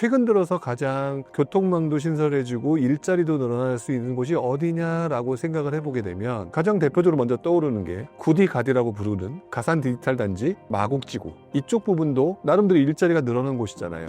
최근 들어서 가장 교통망도 신설해지고 일자리도 늘어날 수 있는 곳이 어디냐라고 생각을 해보게 되면 가장 대표적으로 먼저 떠오르는 게 구디 가디라고 부르는 가산 디지털 단지 마곡지구 이쪽 부분도 나름대로 일자리가 늘어난 곳이잖아요.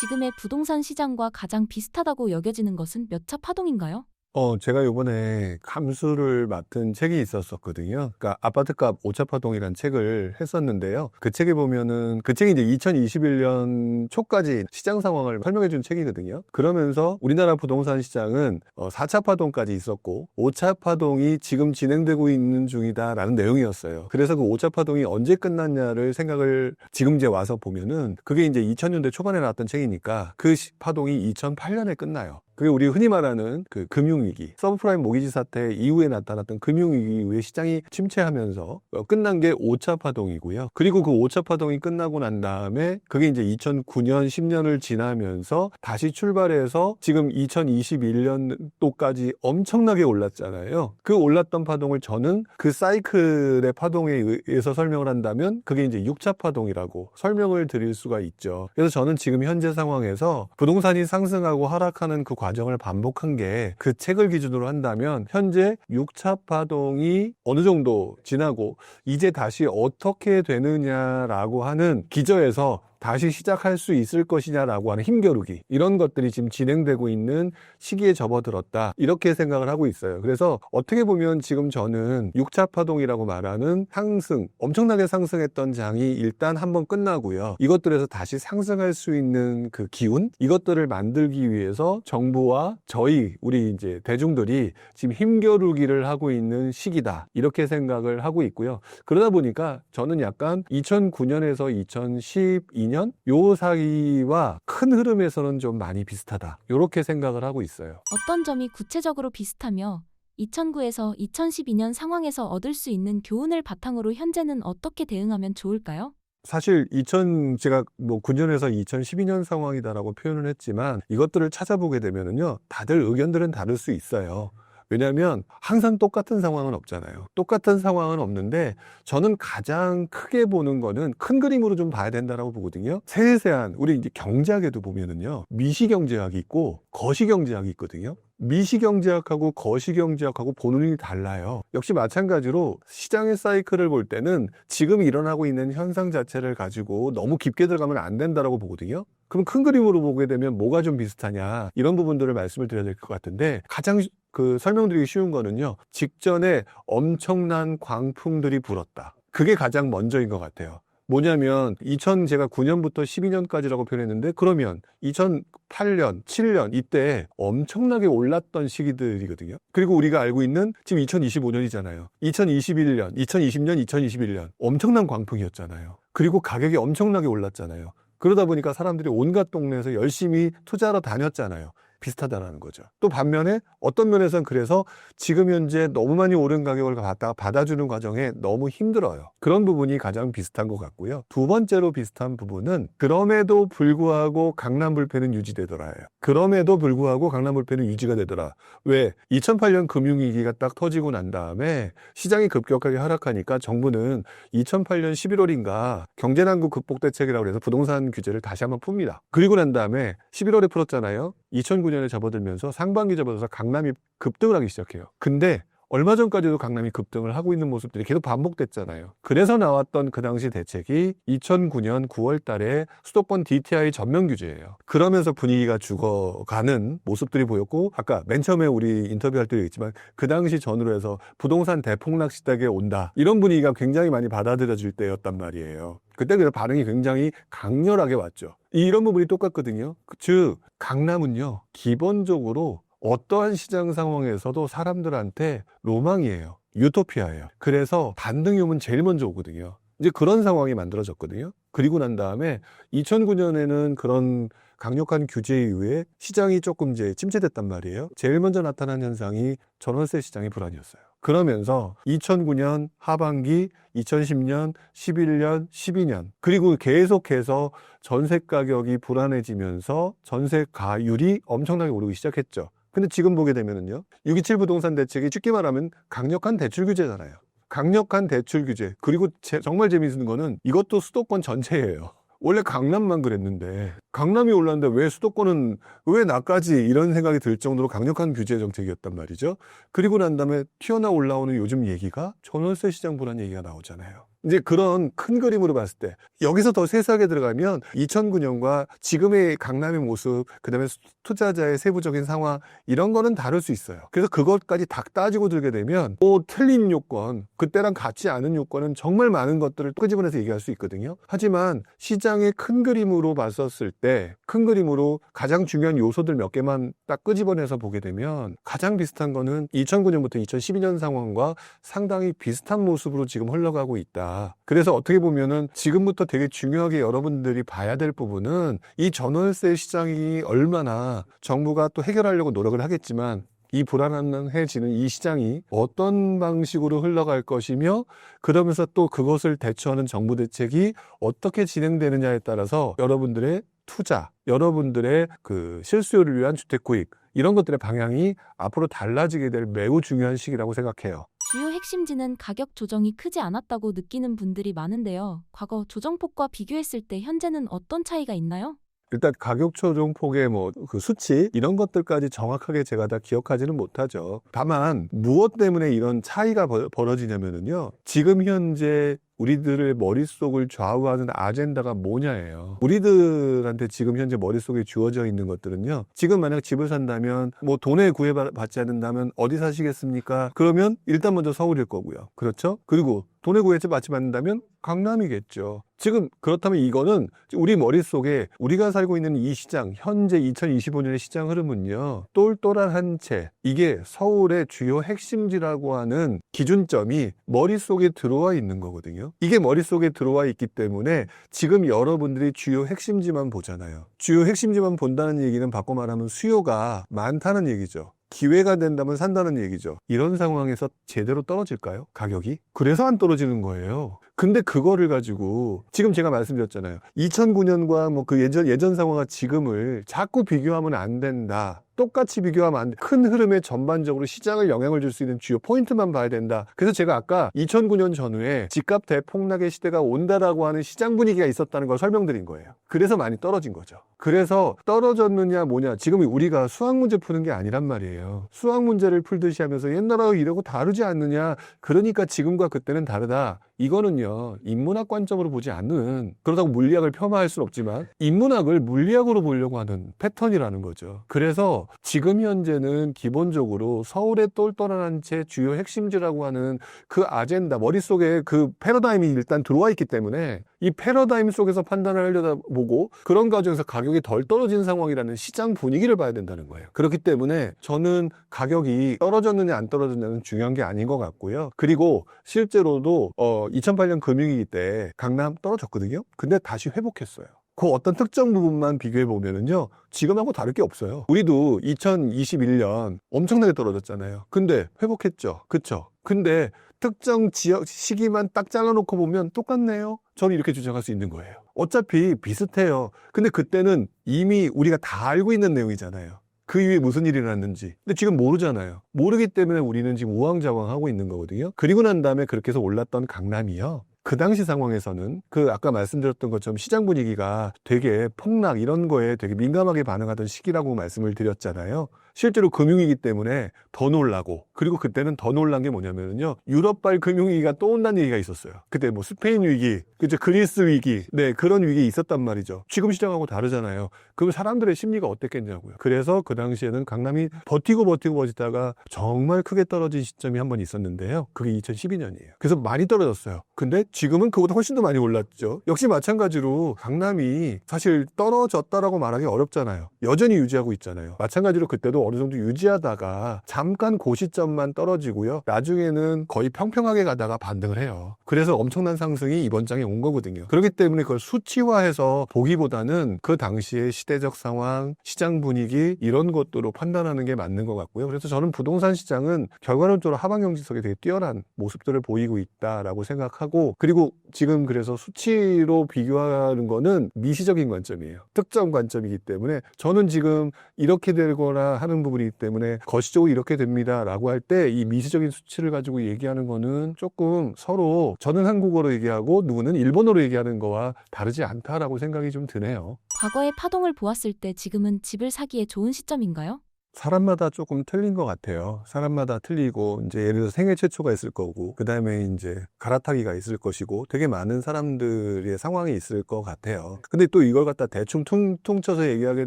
지금의 부동산 시장과 가장 비슷하다고 여겨지는 것은 몇 차 파동인가요? 어, 제가 요번에 감수를 맡은 책이 있었었거든요. 그러니까 아파트값 오차파동이라는 책을 했었는데요. 그 책에 보면은 그 책이 이제 2021년 초까지 시장 상황을 설명해 준 책이거든요. 그러면서 우리나라 부동산 시장은 어, 4차 파동까지 있었고 5차 파동이 지금 진행되고 있는 중이다라는 내용이었어요. 그래서 그 5차 파동이 언제 끝났냐를 생각을 지금 이제 와서 보면은 그게 이제 2000년대 초반에 나왔던 책이니까 그 시- 파동이 2008년에 끝나요. 그게 우리 흔히 말하는 그 금융위기, 서브프라임 모기지 사태 이후에 나타났던 금융위기 이후에 시장이 침체하면서 어, 끝난 게 5차 파동이고요. 그리고 그 5차 파동이 끝나고 난 다음에 그게 이제 2009년, 10년을 지나면서 다시 출발해서 지금 2021년도까지 엄청나게 올랐잖아요. 그 올랐던 파동을 저는 그 사이클의 파동에 의해서 설명을 한다면 그게 이제 6차 파동이라고 설명을 드릴 수가 있죠. 그래서 저는 지금 현재 상황에서 부동산이 상승하고 하락하는 그 과정 을 반복한 게 그 책을 기준으로 한다면 현재 6차 파동이 어느 정도 지나고 이제 다시 어떻게 되느냐라고 하는 기저에서 다시 시작할 수 있을 것이냐라고 하는 힘겨루기. 이런 것들이 지금 진행되고 있는 시기에 접어들었다. 이렇게 생각을 하고 있어요. 그래서 어떻게 보면 지금 저는 6차 파동이라고 말하는 상승 엄청나게 상승했던 장이 일단 한번 끝나고요. 이것들에서 다시 상승할 수 있는 그 기운 이것들을 만들기 위해서 정부와 저희 우리 이제 대중들이 지금 힘겨루기를 하고 있는 시기다. 이렇게 생각을 하고 있고요. 그러다 보니까 저는 약간 2009년에서 2012년 요 사이와 큰 흐름에서는 좀 많이 비슷하다. 이렇게 생각을 하고 있어요. 어떤 점이 구체적으로 비슷하며 2009에서 2012년 상황에서 얻을 수 있는 교훈을 바탕으로 현재는 어떻게 대응하면 좋을까요? 사실 2000 제가 뭐 9년에서 2012년 상황이다라고 표현을 했지만 이것들을 찾아보게 되면은요. 다들 의견들은 다를 수 있어요. 왜냐하면 항상 똑같은 상황은 없잖아요. 똑같은 상황은 없는데 저는 가장 크게 보는 거는 큰 그림으로 좀 봐야 된다라고 보거든요. 세세한 우리 이제 경제학에도 보면은요. 미시 경제학이 있고 거시 경제학이 있거든요. 미시경제학하고 거시경제학하고 보는 게 달라요. 역시 마찬가지로 시장의 사이클을 볼 때는 지금 일어나고 있는 현상 자체를 가지고 너무 깊게 들어가면 안 된다라고 보거든요. 그럼 큰 그림으로 보게 되면 뭐가 좀 비슷하냐 이런 부분들을 말씀을 드려야 될 것 같은데 가장 그 설명드리기 쉬운 거는요. 직전에 엄청난 광풍들이 불었다. 그게 가장 먼저인 것 같아요. 뭐냐면 2000 제가 9년부터 12년까지라고 표현했는데 그러면 2008년, 7년 이때 엄청나게 올랐던 시기들이거든요. 그리고 우리가 알고 있는 지금 2025년이잖아요. 2021년, 2020년, 2021년 엄청난 광풍이었잖아요. 그리고 가격이 엄청나게 올랐잖아요. 그러다 보니까 사람들이 온갖 동네에서 열심히 투자하러 다녔잖아요. 비슷하다라는 거죠. 또 반면에 어떤 면에서는 그래서 지금 현재 너무 많이 오른 가격을 갖다가 받아주는 과정에 너무 힘들어요. 그런 부분이 가장 비슷한 것 같고요. 두 번째로 비슷한 부분은 그럼에도 불구하고 강남 불패는 유지되더라예요. 그럼에도 불구하고 강남 불패는 유지가 되더라. 왜? 2008년 금융위기가 딱 터지고 난 다음에 시장이 급격하게 하락하니까 정부는 2008년 11월인가 경제난국 극복 대책이라고 해서 부동산 규제를 다시 한번 풉니다. 그리고 난 다음에 11월에 풀었잖아요. 2009 년에 접어들면서 상반기 접어들어서 강남이 급등을 하기 시작해요. 근데 얼마 전까지도 강남이 급등을 하고 있는 모습들이 계속 반복됐잖아요. 그래서 나왔던 그 당시 대책이 2009년 9월 달에 수도권 DTI 전면 규제예요. 그러면서 분위기가 죽어가는 모습들이 보였고 아까 맨 처음에 우리 인터뷰할 때도 있지만 그 당시 전후로 해서 부동산 대폭락 시대에 온다. 이런 분위기가 굉장히 많이 받아들여질 때였단 말이에요. 그때 그 반응이 굉장히 강렬하게 왔죠. 이런 부분이 똑같거든요. 즉 강남은요. 기본적으로 어떠한 시장 상황에서도 사람들한테 로망이에요. 유토피아예요. 그래서 오면 제일 먼저 오거든요. 이제 그런 상황이 만들어졌거든요. 그리고 난 다음에 2009년에는 그런 강력한 규제 이후에 시장이 조금 이제 침체됐단 말이에요. 제일 먼저 나타난 현상이 전월세 시장의 불안이었어요. 그러면서 2009년 하반기, 2010년, 11년, 12년 그리고 계속해서 전세 가격이 불안해지면서 전세 가율이 엄청나게 오르기 시작했죠. 근데 지금 보게 되면은요. 627 부동산 대책이 쉽게 말하면 강력한 대출 규제잖아요. 강력한 대출 규제. 그리고 제- 정말 재미있는 거는 이것도 수도권 전체예요. 원래 강남만 그랬는데 강남이 올랐는데 왜 수도권은 왜 나까지 이런 생각이 들 정도로 강력한 규제 정책이었단 말이죠. 그리고 난 다음에 튀어나 올라오는 요즘 얘기가 전월세 시장 불안 얘기가 나오잖아요. 이제 그런 큰 그림으로 봤을 때 여기서 더 세세하게 들어가면 2009년과 지금의 강남의 모습, 그다음에 수- 투자자의 세부적인 상황 이런 거는 다를 수 있어요. 그래서 그것까지 다 따지고 들게 되면 또 틀린 요건, 그때랑 같지 않은 요건은 정말 많은 것들을 끄집어내서 얘기할 수 있거든요. 하지만 시장의 큰 그림으로 봤었을 때 큰 그림으로 가장 중요한 요소들 몇 개만 딱 끄집어내서 보게 되면 가장 비슷한 거는 2009년부터 2012년 상황과 상당히 비슷한 모습으로 지금 흘러가고 있다. 그래서 어떻게 보면은 지금부터 되게 중요하게 여러분들이 봐야 될 부분은 이 전월세 시장이 얼마나 정부가 또 해결하려고 노력을 하겠지만 이 불안해지는 이 시장이 어떤 방식으로 흘러갈 것이며 그러면서 또 그것을 대처하는 정부 대책이 어떻게 진행되느냐에 따라서 여러분들의 투자, 여러분들의 그 실수요를 위한 주택 구입 이런 것들의 방향이 앞으로 달라지게 될 매우 중요한 시기라고 생각해요. 주요 핵심지는 가격 조정이 크지 않았다고 느끼는 분들이 많은데요. 과거 조정폭과 비교했을 때 현재는 어떤 차이가 있나요? 일단 가격 조정 폭의 뭐 그 수치 이런 것들까지 정확하게 제가 다 기억하지는 못하죠. 다만 무엇 때문에 이런 차이가 벌- 벌어지냐면은요. 지금 현재 우리들의 머릿속을 좌우하는 아젠다가 뭐냐예요. 우리들한테 지금 현재 머릿속에 주어져 있는 것들은요. 지금 만약 집을 산다면 뭐 돈에 구애받지 않는다면 어디 사시겠습니까? 그러면 일단 먼저 서울일 거고요. 그렇죠? 그리고 돈에 구애받지 않는다면 강남이겠죠. 지금 그렇다면 이거는 우리 머릿속에 우리가 살고 있는 이 시장, 현재 2025년의 시장 흐름은요, 똘똘한 한 채, 이게 서울의 주요 핵심지라고 하는 기준점이 머릿속에 들어와 있는 거거든요. 이게 머릿속에 들어와 있기 때문에 지금 여러분들이 주요 핵심지만 보잖아요. 주요 핵심지만 본다는 얘기는 바꿔 말하면 수요가 많다는 얘기죠. 기회가 된다면 산다는 얘기죠. 이런 상황에서 제대로 떨어질까요? 가격이? 그래서 안 떨어지는 거예요. 근데 그거를 가지고 지금 제가 말씀드렸잖아요. 2009년과 뭐 그 예전 예전 상황과 지금을 자꾸 비교하면 안 된다. 똑같이 비교하면 안 돼. 큰 흐름에 전반적으로 시장을 영향을 줄 수 있는 주요 포인트만 봐야 된다. 그래서 제가 아까 2009년 전후에 집값 대폭락의 시대가 온다라고 하는 시장 분위기가 있었다는 걸 설명드린 거예요. 그래서 많이 떨어진 거죠. 그래서 떨어졌느냐 뭐냐. 지금 우리가 수학 문제 푸는 게 아니란 말이에요. 수학 문제를 풀듯이 하면서 옛날하고 이러고 다르지 않느냐. 그러니까 지금과 그때는 다르다. 이거는요, 인문학 관점으로 보지 않는, 그러다고 물리학을 폄하할 수는 없지만, 인문학을 물리학으로 보려고 하는 패턴이라는 거죠. 그래서 지금 현재는 기본적으로 서울의 똘똘한 한 채 주요 핵심지라고 하는 그 아젠다, 머릿속에 그 패러다임이 일단 들어와 있기 때문에 이 패러다임 속에서 판단을 하려다 보고 그런 과정에서 가격이 덜 떨어진 상황이라는 시장 분위기를 봐야 된다는 거예요. 그렇기 때문에 저는 가격이 떨어졌느냐 안 떨어졌느냐는 중요한 게 아닌 것 같고요. 그리고 실제로도 어 2008년 금융위기 때 강남 떨어졌거든요. 근데 다시 회복했어요. 그 어떤 특정 부분만 비교해 보면은요, 지금하고 다를 게 없어요. 우리도 2021년 엄청나게 떨어졌잖아요. 근데 회복했죠. 그쵸? 근데 특정 지역 시기만 딱 잘라놓고 보면 똑같네요. 저는 이렇게 주장할 수 있는 거예요. 어차피 비슷해요. 근데 그때는 이미 우리가 다 알고 있는 내용이잖아요. 그 이후에 무슨 일이 일어났는지. 근데 지금 모르잖아요. 모르기 때문에 우리는 지금 우왕좌왕하고 있는 거거든요. 그리고 난 다음에 그렇게 해서 올랐던 강남이요. 그 당시 상황에서는 그 아까 말씀드렸던 것처럼 시장 분위기가 되게 폭락 이런 거에 되게 민감하게 반응하던 시기라고 말씀을 드렸잖아요. 실제로 금융위기 때문에 더 놀라고 그리고 그때는 더 놀란 게 뭐냐면요 유럽발 금융위기가 또 온다는 얘기가 있었어요. 그때 뭐 스페인 위기 그죠? 그리스 위기 네 그런 위기 있었단 말이죠. 지금 시장하고 다르잖아요. 그럼 사람들의 심리가 어땠겠냐고요. 그래서 그 당시에는 강남이 버티고 버티고 버티다가 정말 크게 떨어진 시점이 한 번 있었는데요. 그게 2012년이에요. 그래서 많이 떨어졌어요. 근데 지금은 그보다 훨씬 더 많이 올랐죠. 역시 마찬가지로 강남이 사실 떨어졌다라고 말하기 어렵잖아요. 여전히 유지하고 있잖아요. 마찬가지로 그때도 어느 정도 유지하다가 잠깐 그 시점만 떨어지고요. 나중에는 거의 평평하게 가다가 반등을 해요. 그래서 엄청난 상승이 이번 장에 온 거거든요. 그렇기 때문에 그걸 수치화해서 보기보다는 그 당시의 시대적 상황, 시장 분위기 이런 것들로 판단하는 게 맞는 것 같고요. 그래서 저는 부동산 시장은 결과론적으로 하방 경지석에 되게 뛰어난 모습들을 보이고 있다라고 생각하고 그리고 지금 그래서 수치로 비교하는 거는 미시적인 관점이에요. 특정 관점이기 때문에 저는 지금 이렇게 되거나 하는 하는 부분이기 때문에 거시적으로 이렇게 됩니다라고 할 때 이 미시적인 수치를 가지고 얘기하는 거는 조금 서로 저는 한국어로 얘기하고 누구는 일본어로 얘기하는 거와 다르지 않다라고 생각이 좀 드네요. 과거의 파동을 보았을 때 지금은 집을 사기에 좋은 시점인가요? 사람마다 조금 틀린 것 같아요. 사람마다 틀리고, 이제 예를 들어서 생애 최초가 있을 거고, 그 다음에 이제 갈아타기가 있을 것이고, 되게 많은 사람들의 상황이 있을 것 같아요. 근데 또 이걸 갖다 대충 퉁퉁 쳐서 얘기하게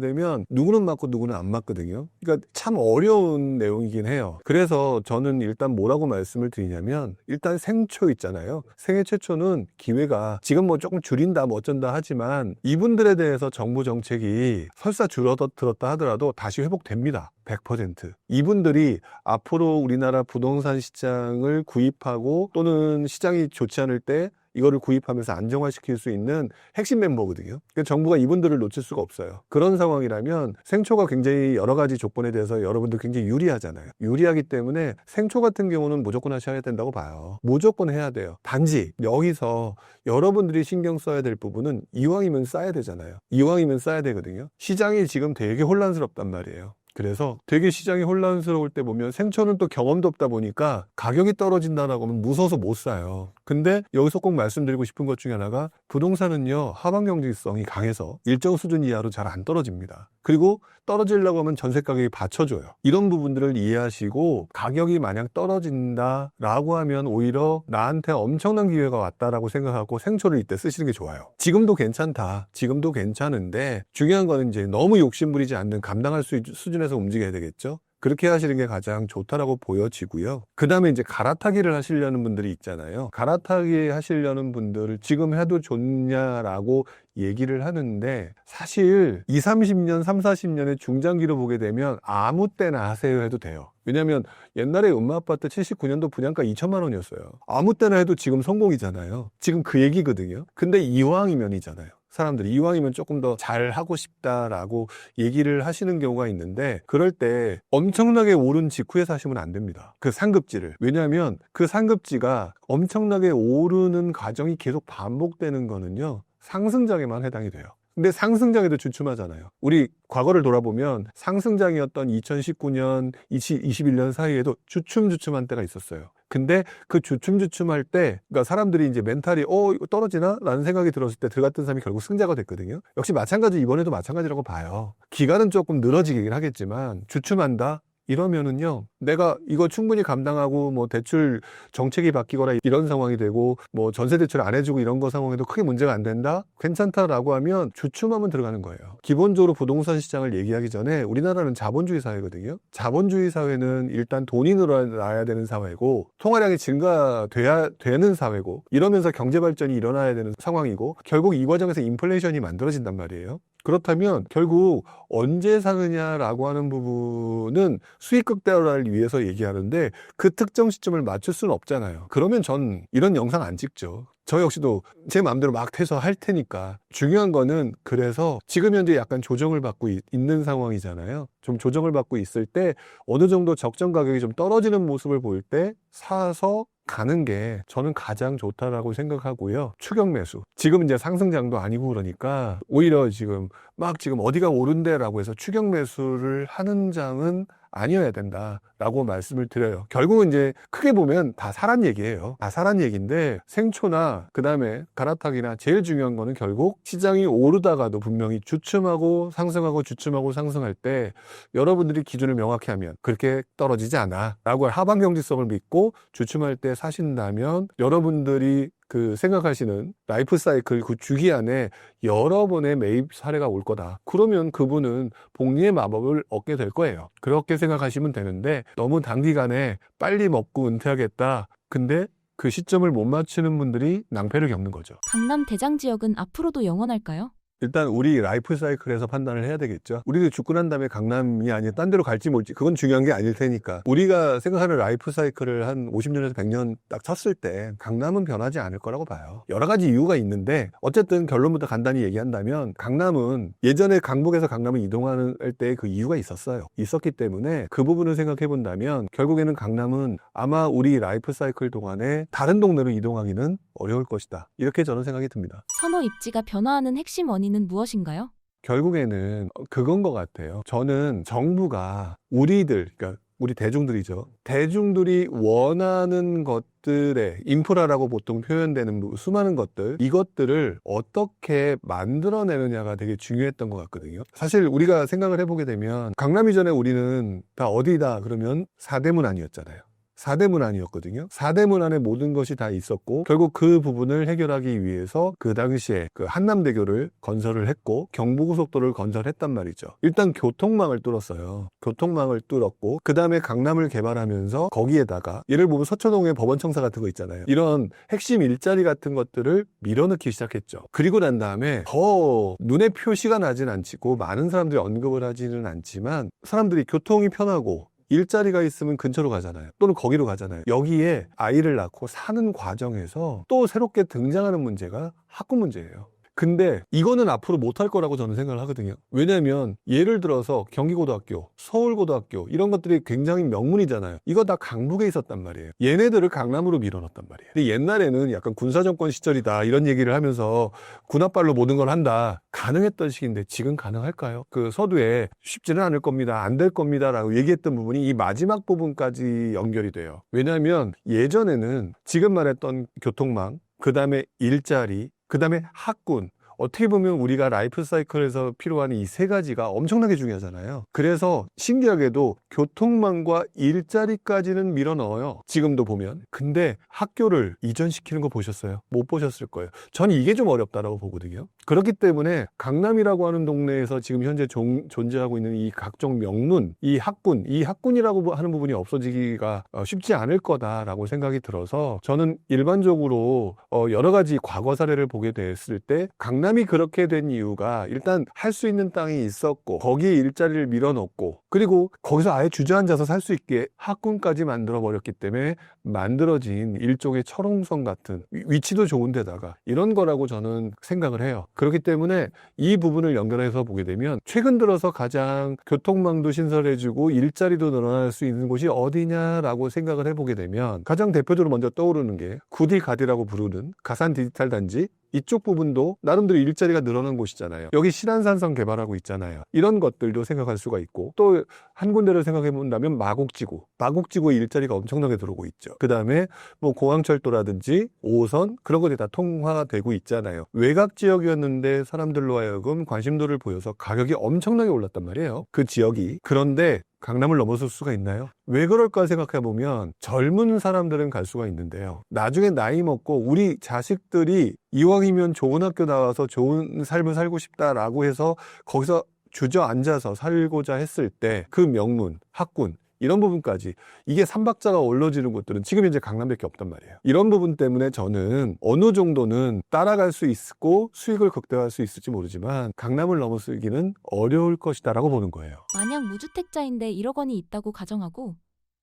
되면, 누구는 맞고 누구는 안 맞거든요. 그러니까 참 어려운 내용이긴 해요. 그래서 저는 일단 뭐라고 말씀을 드리냐면, 일단 생초 있잖아요. 생애 최초는 기회가 지금 뭐 조금 줄인다, 뭐 어쩐다 하지만, 이분들에 대해서 정부 정책이 설사 줄어들었다 하더라도 다시 회복됩니다. 100%. 이분들이 앞으로 우리나라 부동산 시장을 구입하고 또는 시장이 좋지 않을 때 이거를 구입하면서 안정화시킬 수 있는 핵심 멤버거든요. 그러니까 정부가 이분들을 놓칠 수가 없어요. 그런 상황이라면 생초가 굉장히 여러 가지 조건에 대해서 여러분들 굉장히 유리하잖아요. 유리하기 때문에 생초 같은 경우는 무조건 하셔야 된다고 봐요. 무조건 해야 돼요. 단지 여기서 여러분들이 신경 써야 될 부분은 이왕이면 싸야 되잖아요. 이왕이면 싸야 되거든요. 시장이 지금 되게 혼란스럽단 말이에요. 그래서 되게 시장이 혼란스러울 때 보면 생초는 또 경험도 없다 보니까 가격이 떨어진다라고 하면 무서워서 못 사요. 근데 여기서 꼭 말씀드리고 싶은 것 중에 하나가 부동산은요, 하방 경직성이 강해서 일정 수준 이하로 잘 안 떨어집니다. 그리고 떨어지려고 하면 전세 가격이 받쳐줘요. 이런 부분들을 이해하시고 가격이 만약 떨어진다라고 하면 오히려 나한테 엄청난 기회가 왔다라고 생각하고 생초를 이때 쓰시는 게 좋아요. 지금도 괜찮다. 지금도 괜찮은데 중요한 거는 이제 너무 욕심부리지 않는 감당할 수 있- 수준에서 움직여야 되겠죠. 그렇게 하시는 게 가장 좋다라고 보여지고요. 그 다음에 이제 갈아타기를 하시려는 분들이 있잖아요. 갈아타기 하시려는 분들을 지금 해도 좋냐라고 얘기를 하는데 사실 2, 30년, 3, 40년의 중장기로 보게 되면 아무 때나 하세요 해도 돼요. 왜냐면 옛날에 음마아파트 79년도 분양가 2천만 원이었어요. 아무 때나 해도 지금 성공이잖아요. 지금 그 얘기거든요. 근데 이왕이면이잖아요. 사람들이 이왕이면 조금 더 잘 하고 싶다라고 얘기를 하시는 경우가 있는데 그럴 때 엄청나게 오른 직후에 사시면 안 됩니다. 그 상급지를. 왜냐하면 그 상급지가 엄청나게 오르는 과정이 계속 반복되는 거는요. 상승장에만 해당이 돼요. 근데 상승장에도 주춤하잖아요. 우리 과거를 돌아보면 상승장이었던 2019년, 2021년 사이에도 주춤주춤한 때가 있었어요. 근데 그 주춤주춤할 때, 그러니까 사람들이 이제 멘탈이, 어, 떨어지나? 라는 생각이 들었을 때 들어갔던 사람이 결국 승자가 됐거든요. 역시 마찬가지, 이번에도 마찬가지라고 봐요. 기간은 조금 늘어지긴 하겠지만, 주춤한다? 이러면은요, 내가 이거 충분히 감당하고 뭐 대출 정책이 바뀌거나 이런 상황이 되고 뭐 전세 대출 안 해주고 이런 거 상황에도 크게 문제가 안 된다? 괜찮다라고 하면 주춤하면 들어가는 거예요. 기본적으로 부동산 시장을 얘기하기 전에 우리나라는 자본주의 사회거든요. 자본주의 사회는 일단 돈이 늘어나야 되는 사회고 통화량이 증가돼야 되는 사회고 이러면서 경제 발전이 일어나야 되는 상황이고 결국 이 과정에서 인플레이션이 만들어진단 말이에요. 그렇다면 결국 언제 사느냐라고 하는 부분은 수익 극대화를 위해서 얘기하는데 그 특정 시점을 맞출 수는 없잖아요. 그러면 전 이런 영상 안 찍죠. 저 역시도 제 마음대로 막 해서 할 테니까 중요한 거는 그래서 지금 현재 약간 조정을 받고 있- 있는 상황이잖아요. 좀 조정을 받고 있을 때 어느 정도 적정 가격이 좀 떨어지는 모습을 볼때 사서 가는 게 저는 가장 좋다라고 생각하고요. 추격 매수. 지금 이제 상승장도 아니고 그러니까 오히려 지금 막 지금 어디가 오른데라고 해서 추격 매수를 하는 장은 아니어야 된다라고 말씀을 드려요. 결국은 이제 크게 보면 다 사란 얘기예요. 다 사란 얘기인데 생초나 그 다음에 갈아타기나 제일 중요한 거는 결국 시장이 오르다가도 분명히 주춤하고 상승하고 주춤하고 상승할 때 여러분들이 기준을 명확히 하면 그렇게 떨어지지 않아 라고 하방 경직성을 믿고 주춤할 때 사신다면 여러분들이 그 생각하시는 라이프 사이클 그 주기 안에 여러 번의 매입 사례가 올 거다. 그러면 그분은 복리의 마법을 얻게 될 거예요. 그렇게 생각하시면 되는데 너무 단기간에 빨리 먹고 은퇴하겠다. 근데 그 시점을 못 맞추는 분들이 낭패를 겪는 거죠. 강남 대장 지역은 앞으로도 영원할까요? 일단 우리 라이프 사이클에서 판단을 해야 되겠죠. 우리도 죽고 난 다음에 강남이 아니라 딴 데로 갈지 몰지 그건 중요한 게 아닐 테니까. 우리가 생각하는 라이프 사이클을 한 50년에서 100년 딱 쳤을 때 강남은 변하지 않을 거라고 봐요. 여러 가지 이유가 있는데 어쨌든 결론부터 간단히 얘기한다면 강남은 예전에 강북에서 강남을 이동하는 때 그 이유가 있었어요. 있었기 때문에 그 부분을 생각해 본다면 결국에는 강남은 아마 우리 라이프 사이클 동안에 다른 동네로 이동하기는 어려울 것이다. 이렇게 저는 생각이 듭니다. 선호 입지가 변화하는 핵심 원인 은 무엇인가요? 결국에는 그건 것 같아요. 저는 정부가 우리들, 그러니까 우리 대중들이죠. 대중들이 원하는 것들의 인프라라고 보통 표현되는 수많은 것들, 이것들을 어떻게 만들어내느냐가 되게 중요했던 것 같거든요. 사실 우리가 생각을 해보게 되면 강남 이전에 우리는 다 어디다 그러면 사대문 아니었잖아요. 사대문 아니었거든요. 사대문 안에 모든 것이 다 있었고 결국 그 부분을 해결하기 위해서 그 당시에 그 한남대교를 건설을 했고 경부고속도로를 건설했단 말이죠. 일단 교통망을 뚫었어요. 교통망을 뚫었고 그 다음에 강남을 개발하면서 거기에다가 예를 보면 서초동에 법원청사 같은 거 있잖아요. 이런 핵심 일자리 같은 것들을 밀어넣기 시작했죠. 그리고 난 다음에 더 눈에 표시가 나진 않고 많은 사람들이 언급을 하지는 않지만 사람들이 교통이 편하고 일자리가 있으면 근처로 가잖아요. 또는 거기로 가잖아요. 여기에 아이를 낳고 사는 과정에서 또 새롭게 등장하는 문제가 학군 문제예요. 근데 이거는 앞으로 못할 거라고 저는 생각을 하거든요. 왜냐면 예를 들어서 경기고등학교, 서울고등학교 이런 것들이 굉장히 명문이잖아요. 이거 다 강북에 있었단 말이에요. 얘네들을 강남으로 밀어넣었단 말이에요. 근데 옛날에는 약간 군사정권 시절이다 이런 얘기를 하면서 군합발로 모든 걸 한다. 가능했던 시기인데 지금 가능할까요? 그 서두에 쉽지는 않을 겁니다. 안 될 겁니다 라고 얘기했던 부분이 이 마지막 부분까지 연결이 돼요. 왜냐하면 예전에는 지금 말했던 교통망, 그 다음에 일자리, 그 다음에 학군. 어떻게 보면 우리가 라이프 사이클에서 필요한 이 세 가지가 엄청나게 중요하잖아요. 그래서 신기하게도 교통망과 일자리까지는 밀어 넣어요. 지금도 보면. 근데 학교를 이전시키는 거 보셨어요? 못 보셨을 거예요. 저는 이게 좀 어렵다라고 보거든요. 그렇기 때문에 강남이라고 하는 동네에서 지금 현재 종- 존재하고 있는 이 각종 명문, 이 학군, 이 학군이라고 하는 부분이 없어지기가 어, 쉽지 않을 거다라고 생각이 들어서 저는 일반적으로 어, 여러 가지 과거 사례를 보게 됐을 때 강남 이 그렇게 된 이유가 일단 할 수 있는 땅이 있었고 거기에 일자리를 밀어넣고 그리고 거기서 아예 주저앉아서 살 수 있게 학군까지 만들어 버렸기 때문에 만들어진 일종의 철옹성 같은 위- 위치도 좋은 데다가 이런 거라고 저는 생각을 해요. 그렇기 때문에 이 부분을 연결해서 보게 되면 최근 들어서 가장 교통망도 신설해주고 일자리도 늘어날 수 있는 곳이 어디냐라고 생각을 해보게 되면 가장 대표적으로 먼저 떠오르는 게 구디 가디라고 부르는 가산 디지털 단지 이쪽 부분도 나름대로 일자리가 늘어난 곳이잖아요. 여기 신안산성 개발하고 있잖아요. 이런 것들도 생각할 수가 있고 또한 군데를 생각해 본다면 마곡지구. 마곡지구에 일자리가 엄청나게 들어오고 있죠. 그 다음에 뭐 공항철도라든지 5호선 그런 것들이 다 통화가 되고 있잖아요. 외곽 지역이었는데 사람들로 하여금 관심도를 보여서 가격이 엄청나게 올랐단 말이에요. 그 지역이. 그런데 강남을 넘어설 수가 있나요? 왜 그럴까 생각해 보면 젊은 사람들은 갈 수가 있는데요. 나중에 나이 먹고 우리 자식들이 이왕이면 좋은 학교 나와서 좋은 삶을 살고 싶다라고 해서 거기서 주저앉아서 살고자 했을 때 그 명문, 학군 이런 부분까지 이게 삼박자가 올라지는 곳들은 지금 현재 강남밖에 없단 말이에요. 이런 부분 때문에 저는 어느 정도는 따라갈 수 있고 수익을 극대화할 수 있을지 모르지만 강남을 넘어서기는 어려울 것이다 라고 보는 거예요. 만약 무주택자인데 1억 원이 있다고 가정하고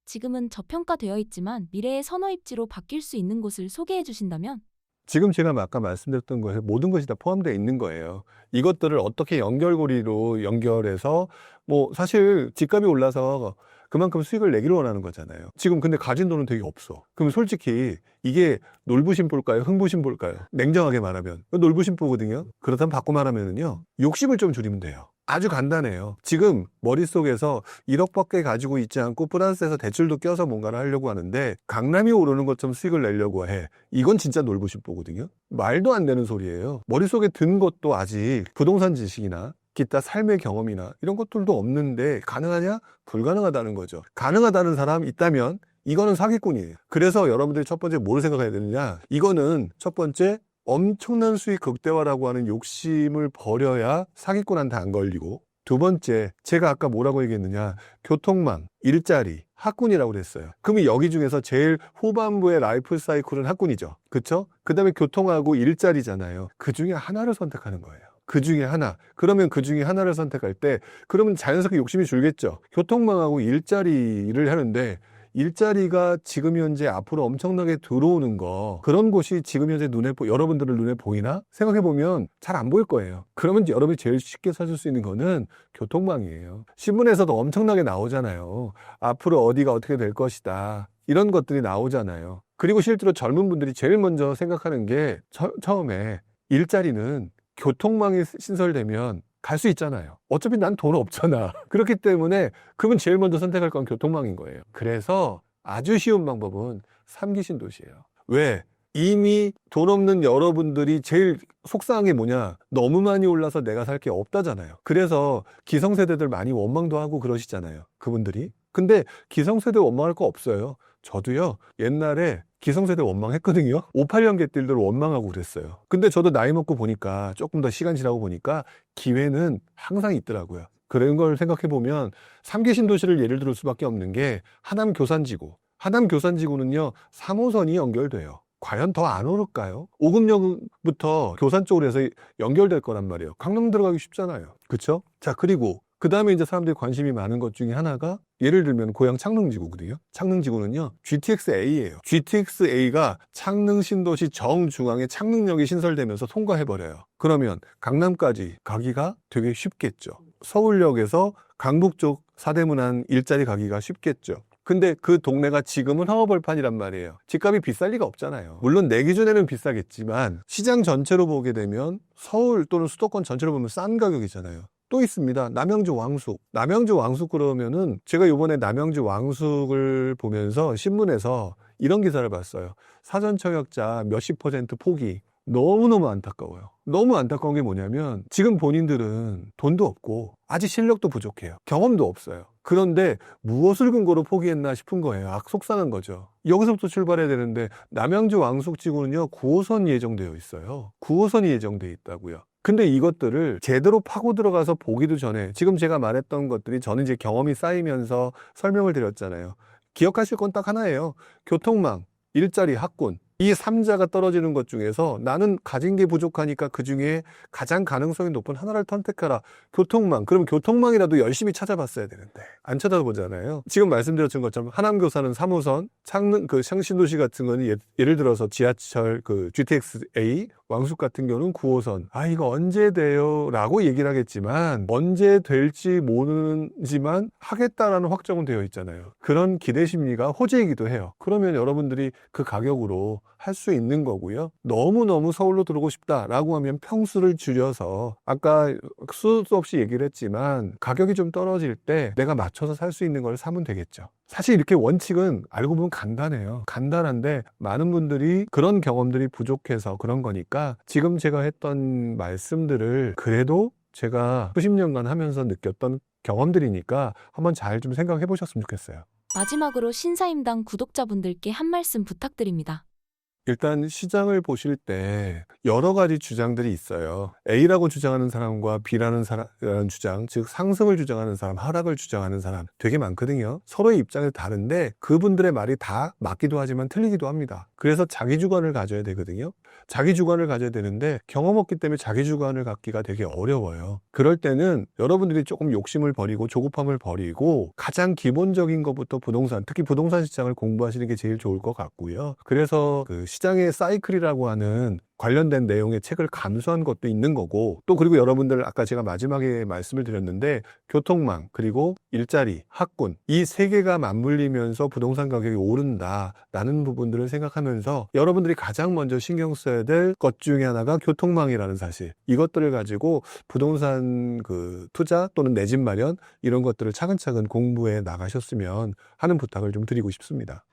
지금은 저평가되어 있지만 미래의 선호 입지로 바뀔 수 있는 곳을 소개해 주신다면 지금 제가 아까 말씀드렸던 거에 모든 것이 다 포함되어 있는 거예요. 이것들을 어떻게 연결고리로 연결해서 뭐 사실 집값이 올라서 그만큼 수익을 내기를 원하는 거잖아요. 지금 근데 가진 돈은 되게 없어. 그럼 솔직히 이게 놀부심볼까요? 흥부심볼까요? 냉정하게 말하면 놀부심보거든요. 그렇다면 바꿔 말하면은요. 욕심을 좀 줄이면 돼요. 아주 간단해요. 지금 머릿속에서 1억밖에 가지고 있지 않고 프랑스에서 대출도 껴서 뭔가를 하려고 하는데 강남이 오르는 것처럼 수익을 내려고 해. 이건 진짜 놀부심보거든요. 말도 안 되는 소리예요. 머릿속에 든 것도 아직 부동산 지식이나 기타 삶의 경험이나 이런 것들도 없는데 가능하냐? 불가능하다는 거죠. 가능하다는 사람 있다면 이거는 사기꾼이에요. 그래서 여러분들이 첫 번째 뭘 생각해야 되느냐? 이거는 첫 번째 엄청난 수익 극대화라고 하는 욕심을 버려야 사기꾼한테 안 걸리고 두 번째 제가 아까 뭐라고 얘기했느냐? 교통망 일자리 학군이라고 그랬어요. 그러면 여기 중에서 제일 후반부의 라이프 사이클은 학군이죠. 그쵸? 그 다음에 교통하고 일자리잖아요. 그 중에 하나를 선택하는 거예요. 그 중에 하나. 그러면 그 중에 하나를 선택할 때 그러면 자연스럽게 욕심이 줄겠죠. 교통망하고 일자리를 하는데 일자리가 지금 현재 앞으로 엄청나게 들어오는 거 그런 곳이 지금 현재 눈에 보- 여러분들의 눈에 보이나 생각해 보면 잘 안 보일 거예요. 그러면 여러분이 제일 쉽게 찾을 수 있는 거는 교통망이에요. 신문에서도 엄청나게 나오잖아요. 앞으로 어디가 어떻게 될 것이다. 이런 것들이 나오잖아요. 그리고 실제로 젊은 분들이 제일 먼저 생각하는 게 처, 처음에 일자리는 교통망이 신설되면 갈 수 있잖아요. 어차피 난 돈 없잖아. 그렇기 때문에 그러면 제일 먼저 선택할 건 교통망인 거예요. 그래서 아주 쉬운 방법은 삼기 신 도시예요. 왜? 이미 돈 없는 여러분들이 제일 속상한 게 뭐냐? 너무 많이 올라서 내가 살 게 없다잖아요. 그래서 기성세대들 많이 원망도 하고 그러시잖아요. 그분들이. 근데 기성세대 원망할 거 없어요. 저도요, 옛날에 기성세대 원망했거든요. 58년개들들 원망하고 그랬어요. 근데 저도 나이 먹고 보니까 조금 더 시간 지나고 보니까 기회는 항상 있더라고요. 그런 걸 생각해 보면 삼기 신도시를 예를 들을 수밖에 없는 게 하남 교산지구. 하남 교산지구는요, 3호선이 연결돼요. 과연 더 안 오를까요? 오금역부터 교산 쪽으로 해서 연결될 거란 말이에요. 강남 들어가기 쉽잖아요. 그쵸? 자, 그리고 그 다음에 이제 사람들이 관심이 많은 것 중에 하나가 예를 들면 고향 창릉지구거든요. 창릉지구는요, GTX-A예요. GTX-A가 창릉 신도시 정중앙에 창릉역이 신설되면서 통과해버려요. 그러면 강남까지 가기가 되게 쉽겠죠. 서울역에서 강북 쪽 사대문 안 일자리 가기가 쉽겠죠. 근데 그 동네가 지금은 허허벌판이란 말이에요. 집값이 비쌀 리가 없잖아요. 물론 내 기준에는 비싸겠지만 시장 전체로 보게 되면 서울 또는 수도권 전체로 보면 싼 가격이잖아요. 또 있습니다. 남양주 왕숙. 남양주 왕숙 그러면은 제가 요번에 남양주 왕숙을 보면서 신문에서 이런 기사를 봤어요. 사전 청약자 몇십 퍼센트 포기. 너무너무 안타까워요. 너무 안타까운 게 뭐냐면 지금 본인들은 돈도 없고 아직 실력도 부족해요. 경험도 없어요. 그런데 무엇을 근거로 포기했나 싶은 거예요. 악 속상한 거죠. 여기서부터 출발해야 되는데 남양주 왕숙지구는요 9호선 예정되어 있어요. 9호선이 예정되어 있다고요. 근데 이것들을 제대로 파고 들어가서 보기도 전에 지금 제가 말했던 것들이 저는 이제 경험이 쌓이면서 설명을 드렸잖아요. 기억하실 건 딱 하나예요. 교통망, 일자리, 학군. 이 삼자가 떨어지는 것 중에서 나는 가진 게 부족하니까 그 중에 가장 가능성이 높은 하나를 선택하라. 교통망. 그럼 교통망이라도 열심히 찾아봤어야 되는데. 안 찾아보잖아요. 지금 말씀드렸던 것처럼 하남교사는 3호선, 창릉, 그 창신도시 같은 거는 예, 예를 들어서 지하철 그 GTX-A, 왕숙 같은 경우는 9호선. 아, 이거 언제 돼요? 라고 얘기를 하겠지만, 언제 될지 모르지만 하겠다라는 확정은 되어 있잖아요. 그런 기대 심리가 호재이기도 해요. 그러면 여러분들이 그 가격으로 할 수 있는 거고요. 너무너무 서울로 들어오고 싶다 라고 하면 평수를 줄여서 아까 수도 없이 얘기를 했지만 가격이 좀 떨어질 때 내가 맞춰서 살 수 있는 걸 사면 되겠죠. 사실 이렇게 원칙은 알고 보면 간단해요. 간단한데 많은 분들이 그런 경험들이 부족해서 그런 거니까 지금 제가 했던 말씀들을 그래도 제가 수십 년간 하면서 느꼈던 경험들이니까 한번 잘 좀 생각해 보셨으면 좋겠어요. 마지막으로 신사임당 구독자분들께 한 말씀 부탁드립니다. 일단 시장을 보실 때 여러 가지 주장들이 있어요. A라고 주장하는 사람과 B라는 사람, 주장, 즉 상승을 주장하는 사람, 하락을 주장하는 사람 되게 많거든요. 서로의 입장이 다른데 그분들의 말이 다 맞기도 하지만 틀리기도 합니다. 그래서 자기 주관을 가져야 되거든요. 자기 주관을 가져야 되는데 경험 없기 때문에 자기 주관을 갖기가 되게 어려워요. 그럴 때는 여러분들이 조금 욕심을 버리고 조급함을 버리고 가장 기본적인 것부터 부동산, 특히 부동산 시장을 공부하시는 게 제일 좋을 것 같고요. 그래서 그 시장의 사이클이라고 하는 관련된 내용의 책을 감수한 것도 있는 거고 또 그리고 여러분들 아까 제가 마지막에 말씀을 드렸는데 교통망 그리고 일자리 학군 이 세 개가 맞물리면서 부동산 가격이 오른다라는 부분들을 생각하면서 여러분들이 가장 먼저 신경 써야 될 것 중에 하나가 교통망이라는 사실 이것들을 가지고 부동산 그 투자 또는 내 집 마련 이런 것들을 차근차근 공부해 나가셨으면 하는 부탁을 좀 드리고 싶습니다.